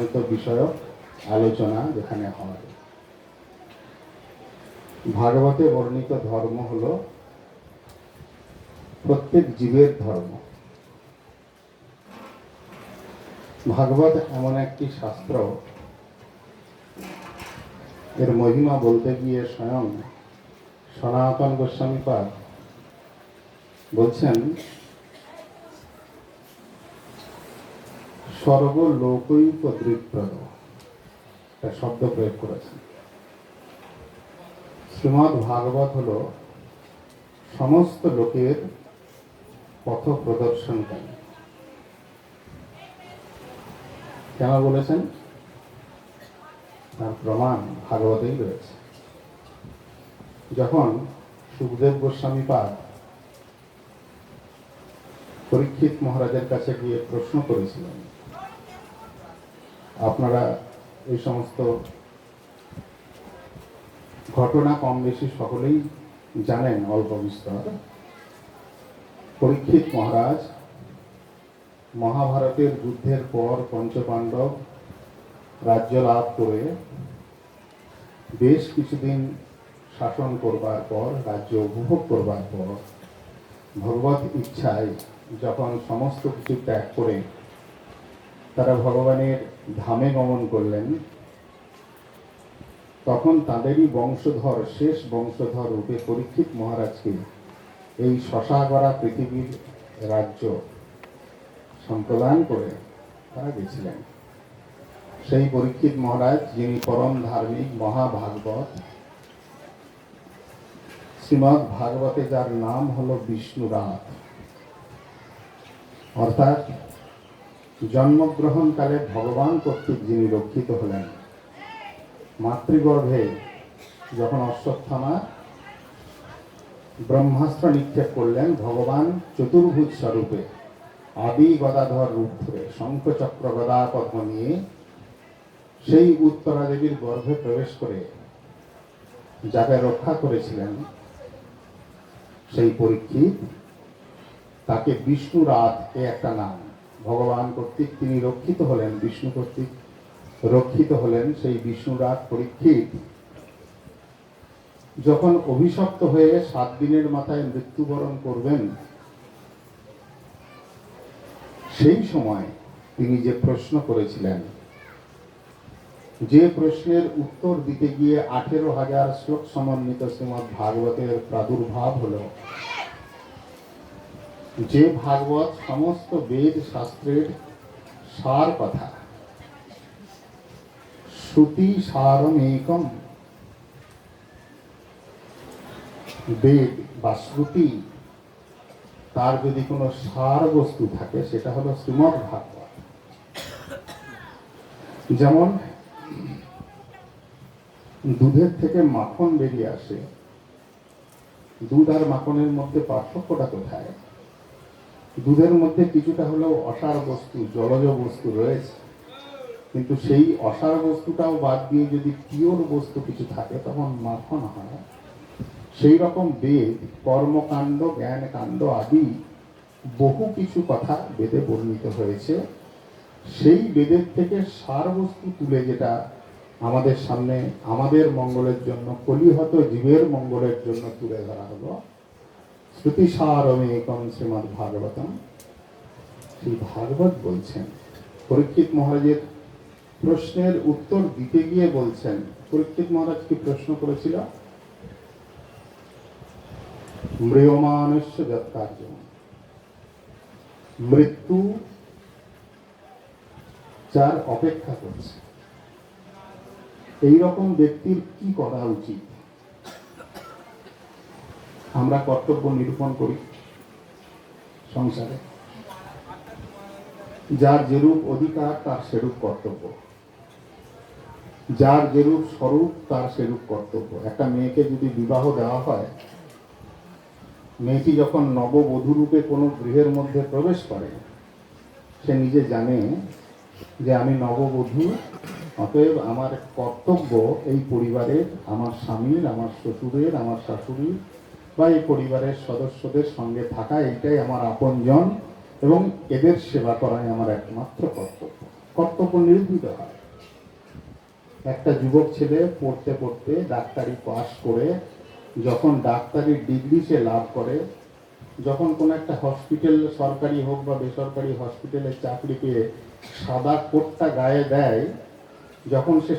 বেদান্ত বিষয়ক আলোচনা যেখানে হয়। ভাগবতে বর্ণিত ধর্ম হল প্রত্যেক জীবের ধর্ম। ভাগবত এমন একটি শাস্ত্র, এর মহিমা বলতে গিয়ে স্বয়ং সনাতন গোস্বামী পাদ বলছেন সর্বলোকৈপদৃপ্রদ একটা শব্দ প্রয়োগ করেছেন শ্রীমৎ ভাগবত হল সমস্ত লোকের পথ প্রদর্শনকারী। কেন বলেছেন? তার প্রমাণ ভাগবতেই রয়েছে। যখন সুখদেব গোস্বামী পাদ পরীক্ষিত মহারাজের কাছে গিয়ে প্রশ্ন করেছিলেন আপনারা এই সমস্ত ঘটনা কম বেশি সকলেই জানেন, অল্প বিস্তর। পরীক্ষিত মহারাজ, মহাভারতের যুদ্ধের পর পঞ্চপাণ্ডব রাজ্য লাভ করে বেশ কিছুদিন শাসন করবার পর, রাজ্য উপভোগ করবার পর, ভগবত ইচ্ছায় যখন সমস্ত কিছু ত্যাগ করে, তারা ভগবানের ধামে গমন করলেন। তখন তাদেরই বংশধর, শেষ বংশধর রূপে পরীক্ষিত মহারাজকে এই শশাগড়া পৃথিবীর রাজ্য সম্প্রদান করে তারা গেছিলেন। সেই পরীক্ষিত মহারাজ, যিনি পরম ধার্মিক মহাভাগবত শ্রীমৎ ভাগবতে যার নাম হলো বিষ্ণুরাত। অর্থাৎ জন্মগ্রহণকালে ভগবান কর্তৃক যিনি রক্ষিত হলেন, মাতৃগর্ভে যখন অশ্বত্থামা ব্রহ্মাস্ত্র নিক্ষেপ করলেন, ভগবান চতুর্ভুজ স্বরূপে আদি গদাধর রূপ ধরে শঙ্খচক্র গদা পদ্ম নিয়ে সেই উত্তরা দেবীর গর্ভে প্রবেশ করে যাকে রক্ষা করেছিলেন, সেই পরীক্ষিত, তাকে বিষ্ণু রাত এ একটা নাম। ভগবান কর্তৃক তিনি রক্ষিত হলেন, বিষ্ণু কর্তৃক রক্ষিত হলেন সেই বিষ্ণু রাত পরীক্ষিত। যখন অভিশপ্ত হয়ে সাত দিনের মাথায় মৃত্যুবরণ করবেন, সেই সময় তিনি যে প্রশ্ন করেছিলেন, যে প্রশ্নের উত্তর দিতে গিয়ে আঠেরো হাজার শ্লোক সমন্বিত শ্রীমৎ ভাগবতের প্রাদুর্ভাব হলো যে ভাগবত সমস্ত বেদ শাস্ত্রের সার কথা। শ্রুতি সারমেকম বেদ বা শ্রুতি, তার যদি কোনো সার বস্তু থাকে, সেটা হলো শ্রীমৎ ভাগবত। যেমন, দুধের থেকে মাখন বেরিয়ে আসে। দুধ আর মাখনের মধ্যে পার্থক্যটা কোথায়? দুধের মধ্যে কিছুটা হলেও অসার বস্তু, জলজ বস্তু রয়েছে। কিন্তু সেই অসার বস্তুটাও বাদ দিয়ে যদি পিওর বস্তু কিছু থাকে, তখন মাখন হয়। সেই রকম বেদ, কর্মকাণ্ড জ্ঞান কাণ্ড আদি বহু কিছু কথা বেদে বর্ণিত হয়েছে। সেই বেদের থেকে সার বস্তু তুলে যেটা আমাদের সামনে, আমাদের মঙ্গলের জন্য, কলিহত জীবের মঙ্গলের জন্য তুলে ধরা হলো। শ্রুতিসারমেকম শ্রীমৎ ভাগবতম সেই ভাগবত বলছেন, পরীক্ষিত মহারাজের প্রশ্নের উত্তর দিতে গিয়ে বলছেন, পরীক্ষিত মহারাজ কি প্রশ্ন করেছিল? মৃয়মানস্য যৎকার্য মৃত্যু যার অপেক্ষা করছে। এই রকম ব্যক্তির কি করা উচিত? আমরা কর্তব্য নিরূপণ করি সংসারে। যার যেরূপ অধিকার, তার সেরূপ কর্তব্য। যার যেরূপ স্বরূপ, তার সেরূপ কর্তব্য। একটা মেয়েকে যদি বিবাহ দেওয়া হয়, মেয়েটি যখন নববধূ রূপে কোনো গৃহের মধ্যে প্রবেশ করে, সে নিজে জানে যে আমি নববধূ, অতএব আমার কর্তব্য এই পরিবারের, আমার স্বামীর, আমার শ্বশুরের, আমার শাশুড়ির বা এই পরিবারের সদস্যদের সঙ্গে থাকা এইটাই আমার আপনজন এবং এদের সেবা করাই আমার একমাত্র কর্তব্য। কর্তব্য নির্ভীত হয়। একটা যুবক ছেলে পড়তে পড়তে ডাক্তারি পাশ করে যখন ডাক্তারি ডিগ্রি সে লাভ করে, যখন কোনো একটা হসপিটাল সরকারি হোক বা বেসরকারি হসপিটালে চাকরি পেয়ে সাদা কোটটা গায়ে দেয়, যখন সে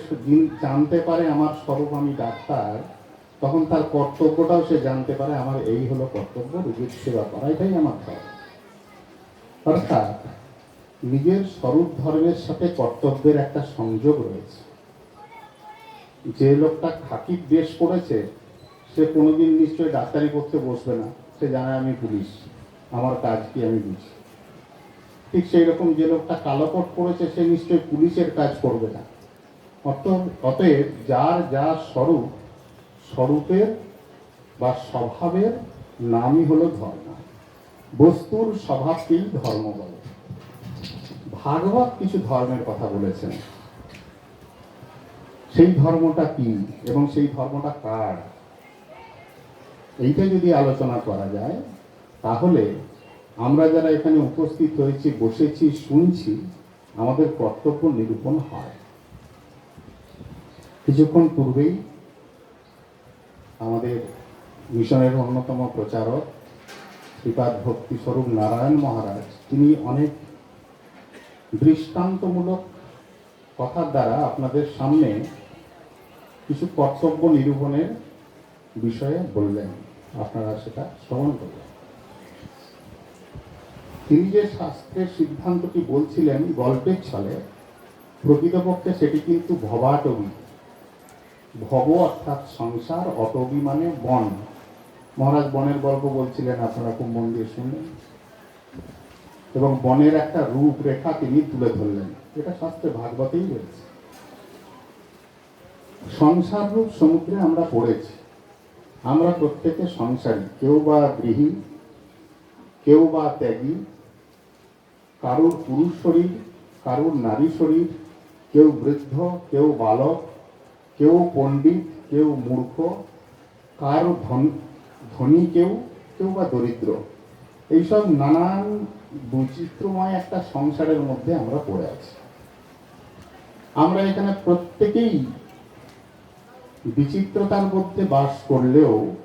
জানতে পারে আমার স্বরূপ আমি ডাক্তার তখন তার কর্তব্যটাও সে জানতে পারে, আমার এই হলো কর্তব্য রোগীর সেবা করা এটাই আমার ধর্ম। অর্থাৎ নিজের স্বরূপ ধর্মের সাথে কর্তব্যের একটা সংযোগ রয়েছে। যে লোকটা খাকি বেশ করেছে, সে কোনোদিন নিশ্চয়ই ডাক্তারি করতে বসবে না। সে জানে আমি পুলিশ, আমার কাজ কি আমি বুঝি। ঠিক সেই রকম যে লোকটা কালোকট করেছে, সে নিশ্চয়ই পুলিশের কাজ করবে না। অত- অতএব যার যা স্বরূপ স্বরূপের বা স্বভাবের নামই হলো ধর্ম। বস্তুর স্বভাবকেই ধর্ম বলে। ভাগবত কিছু ধর্মের কথা বলেছেন। সেই ধর্মটা কি এবং সেই ধর্মটা কার? এইটা যদি আলোচনা করা যায়, তাহলে আমরা যারা এখানে উপস্থিত হয়েছি, বসেছি, শুনছি, আমাদের কর্তব্য নিরূপণ হয়। কিছুক্ষণ পূর্বেই আমাদের মিশনের অন্যতম প্রচারক শ্রীপাদ ভক্তিস্বরূপ নারায়ণ মহারাজ, তিনি অনেক দৃষ্টান্তমূলক কথার দ্বারা আপনাদের সামনে কিছু কর্তব্য নিরূপণের বিষয়ে বললেন। আপনারা সেটা শ্রবণ করলেন। তিনি যে শাস্ত্রের সিদ্ধান্তটি বলছিলেন গল্পের ছলে, প্রকৃতপক্ষে সেটি কিন্তু ভবাটবি ভব অর্থাৎ সংসার অটবি মানে বন। মহারাজ বনের গল্প বলছিলেন, আপনারা খুব মন দিয়ে শুনলেন। এবং বনের একটা রূপরেখা তিনি তুলে ধরলেন। এটা শাস্ত্রে ভাগবতেই রয়েছে। সংসার রূপ সমুদ্রে আমরা পড়েছি। আমরা প্রত্যেকে সংসারী, কেউ বা গৃহী, কেউ বা ত্যাগী, কারুর পুরুষ শরীর, কারুর নারী শরীর, কেউ বৃদ্ধ, কেউ বালক কেউ পণ্ডিত, কেউ মূর্খ, কার ধন, ধনী কেউ কেউ বা দরিদ্র। এইসব নানান বৈচিত্র্যময় একটা সংসারের মধ্যে আমরা পড়ে আছি। আমরা এখানে প্রত্যেকেই বিচিত্রতার মধ্যে বাস করলেও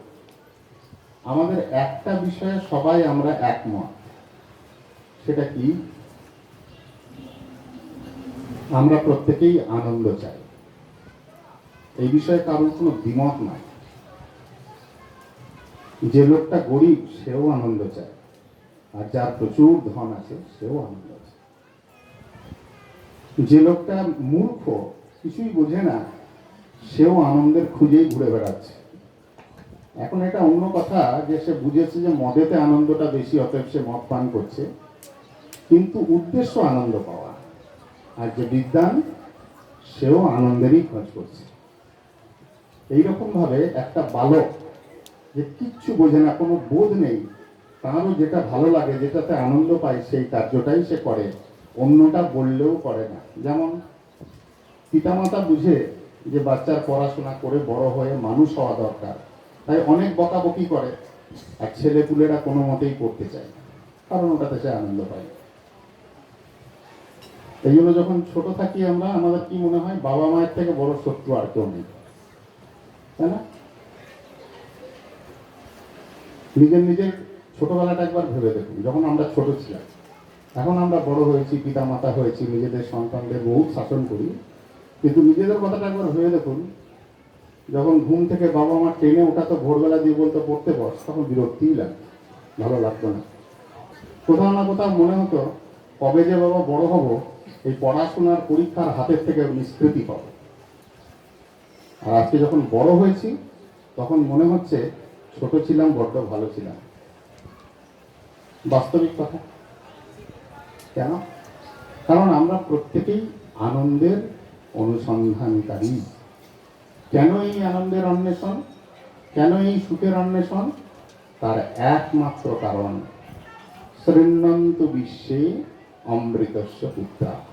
আমাদের একটা বিষয়ে সবাই আমরা একমত। সেটা কি? আমরা প্রত্যেকেই আনন্দ চাই। এই বিষয়ে কারোর কোনো দ্বিমত নাই। যে লোকটা গরিব, সেও আনন্দ চায়। আর যার প্রচুর ধন আছে, সেও আনন্দ চায়। যে লোকটা মূর্খ, কিছুই বোঝে না, সেও আনন্দের খুঁজেই ঘুরে বেড়াচ্ছে। এখন এটা অন্য কথা যে সে বুঝেছে যে মদেতে আনন্দটা বেশি, অতএব সে মদ পান করছে। কিন্তু উদ্দেশ্য আনন্দ পাওয়া। আর যে বিদ্যান, সেও আনন্দেরই খোঁজ করছে। এইরকম ভাবে একটা বালক যে কিচ্ছু বোঝে না, কোনো বোধ নেই, তারও যেটা ভালো লাগে, যেটাতে আনন্দ পায়, সেই কার্যটাই সে করে। অন্যটা বললেও করে না। যেমন পিতামাতা বুঝে যে বাচ্চার পড়াশোনা করে বড় হয়ে মানুষ হওয়া দরকার। তাই অনেক বকাবকি করে, আর ছেলে পুলেরা কোনো মতেই পড়তে চায় কারণ ওটাতে সে আনন্দ পায়। এই জন্য যখন ছোট থাকি আমরা, আমাদের কি মনে হয় বাবা মায়ের থেকে বড় শত্রু আর কেউ নেই। তাই না? নিজের নিজের ছোটবেলাটা একবার ভেবে দেখুন, যখন আমরা ছোট ছিলাম। এখন আমরা বড় হয়েছি পিতা মাতা হয়েছি, নিজেদের সন্তানদের বহুত শাসন করি। কিন্তু নিজেদের কথাটা একবার ভেবে দেখুন, যখন ঘুম থেকে বাবা মা ট্রেনে ওঠা তো ভোরবেলা দিয়ে বলতো, পড়তে বস তখন বিরক্তিই লাগতো, ভালো লাগতো না। কোথাও না কোথাও মনে হতো, কবে যে বাবা বড় হব, এই পড়াশোনার পরীক্ষার হাতের থেকে নিষ্কৃতি পাবো। আর আজকে যখন বড় হয়েছি, তখন মনে হচ্ছে ছোট ছিলাম, বড্ড ভালো ছিলাম। বাস্তবিক কথা। কেন? কারণ আমরা প্রত্যেকেই আনন্দের অনুসন্ধানকারী। কেন এই আনন্দের অন্বেষণ? কেন এই সুখের অন্বেষণ? তার একমাত্র কারণ, শৃণ্বন্ত বিশ্বে অমৃতস্য পুত্রা।